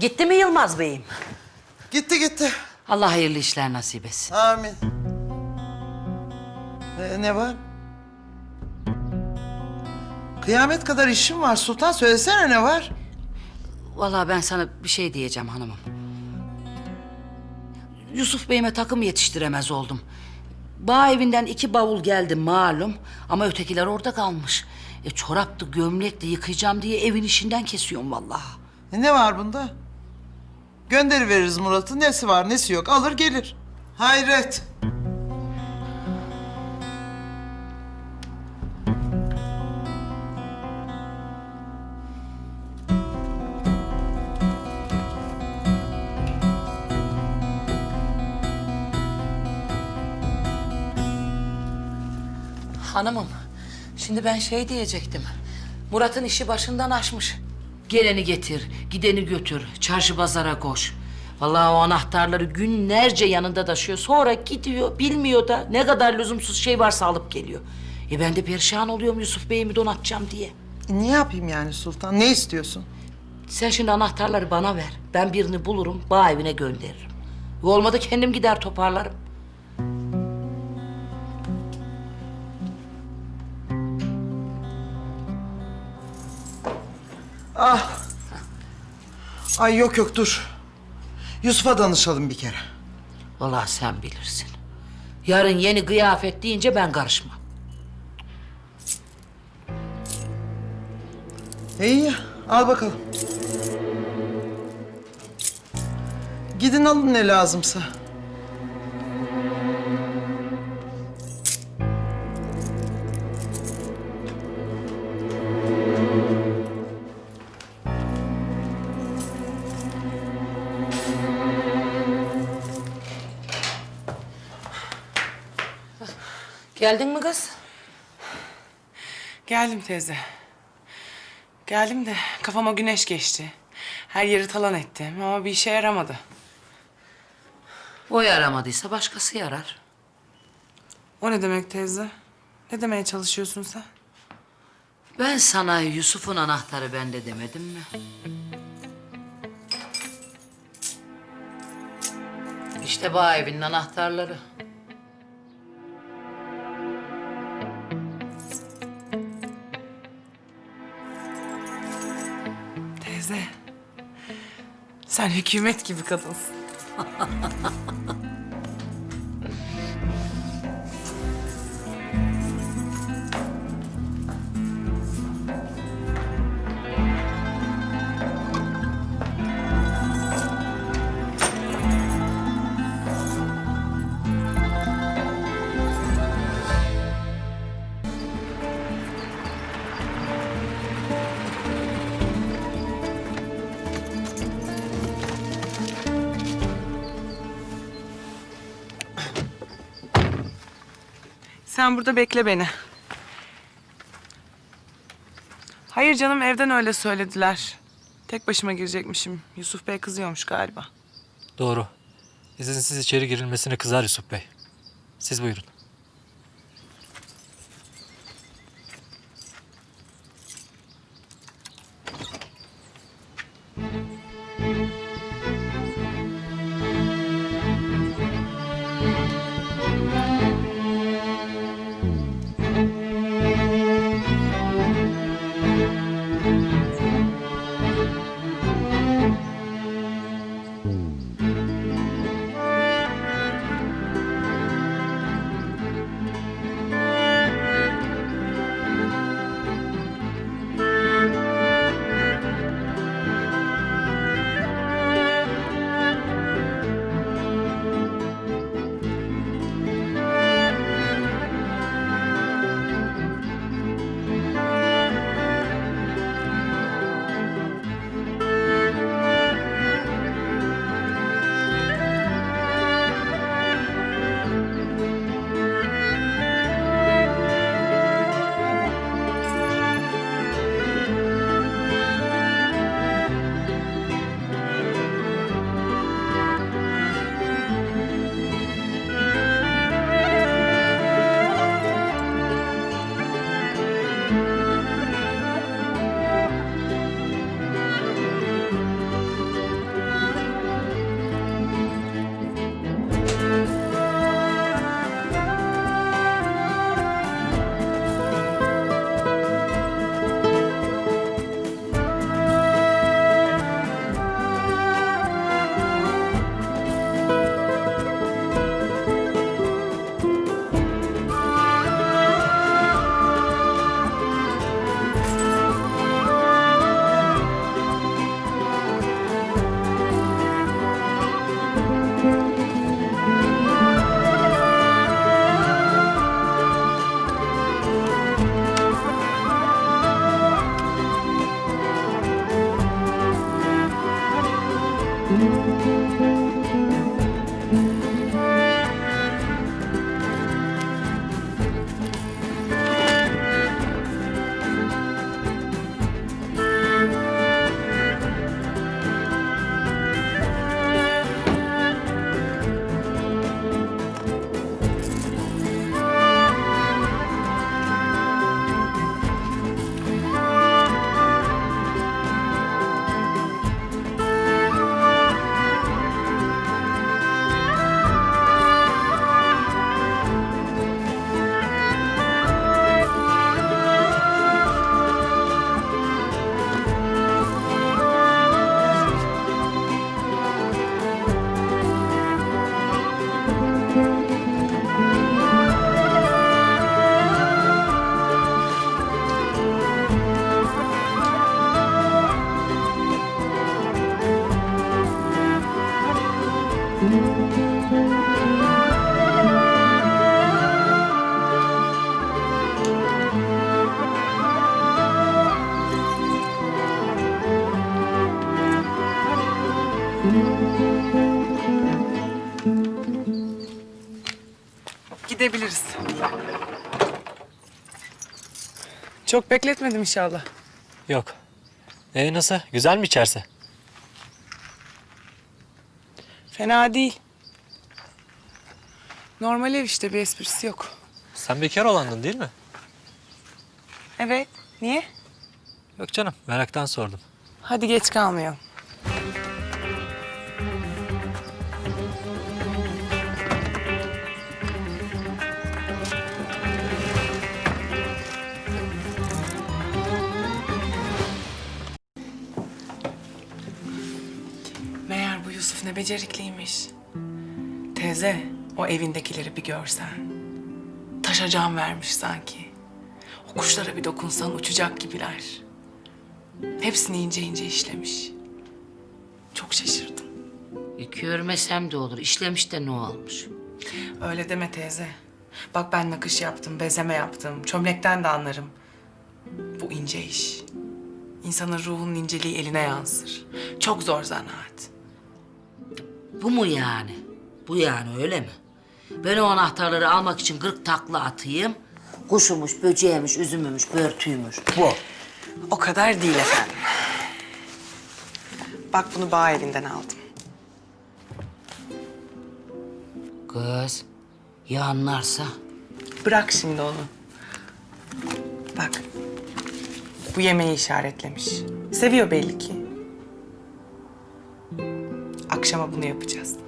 Gitti mi Yılmaz Bey'im? Gitti gitti. Allah hayırlı işler nasip etsin. Amin. Ee, ne var? Kıyamet kadar işim var Sultan. Söylesene ne var? Vallahi ben sana bir şey diyeceğim hanımım. Yusuf Bey'ime takım yetiştiremez oldum. Bağ evinden iki bavul geldi malum ama ötekiler orada kalmış. E çoraptı, gömlekti yıkayacağım diye evin işinden kesiyorum vallahi. E, ne var bunda? Gönderi veririz Murat'ın. Nesi var nesi yok alır gelir. Hayret. Hanımım, şimdi ben şey diyecektim. Murat'ın işi başından aşmış. Geleni getir, gideni götür, çarşı pazara koş. Vallahi o anahtarları günlerce yanında taşıyor. Sonra gidiyor, bilmiyor da ne kadar lüzumsuz şey varsa alıp geliyor. E ben de perişan oluyorum Yusuf Bey'imi donatacağım diye. E, ne yapayım yani Sultan? Ne istiyorsun? Sen şimdi anahtarları bana ver. Ben birini bulurum, bağ evine gönderirim. Olmadı kendim gider toparlarım. Ah. Ay yok yok dur. Yusuf'a danışalım bir kere. Vallahi sen bilirsin. Yarın yeni kıyafet deyince ben karışmam. İyi al bakalım. Gidin alın ne lazımsa. Geldin mi kız? Geldim teyze. Geldim de kafama güneş geçti. Her yeri talan ettim ama bir işe yaramadı. O yaramadıysa başkası yarar. O ne demek teyze? Ne demeye çalışıyorsun sen? Ben sana Yusuf'un anahtarı bende demedim mi? İşte bağ evinin anahtarları. Sen hükümet gibi kadınsın. Sen burada bekle beni. Hayır canım evden öyle söylediler. Tek başıma girecekmişim. Yusuf Bey kızıyormuş galiba. Doğru. İzinsiz içeri girilmesine kızar Yusuf Bey. Siz buyurun. thank you Gidebiliriz. Çok bekletmedim inşallah. Yok. E nasıl? Güzel mi içerisi? Fena değil. Normal ev işte bir esprisi yok. Sen bekar olandın değil mi? Evet. Niye? Yok canım. Meraktan sordum. Hadi geç kalmayalım. Yusuf ne becerikliymiş. Teyze, o evindekileri bir görsen. Taşa can vermiş sanki. O kuşlara bir dokunsan uçacak gibiler. Hepsini ince ince işlemiş. Çok şaşırdım. İki örmesem de olur. İşlemiş de ne olmuş? Öyle deme teyze. Bak ben nakış yaptım, bezeme yaptım. Çömlekten de anlarım. Bu ince iş. İnsanın ruhunun inceliği eline yansır. Çok zor zanaat. Bu mu yani? Bu yani öyle mi? Ben o anahtarları almak için kırk takla atayım. Kuşumuş, böceğiymiş, üzümümüş, börtüymüş. Bu. O kadar değil efendim. Bak bunu bağ evinden aldım. Kız, ya anlarsa? Bırak şimdi onu. Bak. Bu yemeği işaretlemiş. Seviyor belli ki. Akşama bunu yapacağız.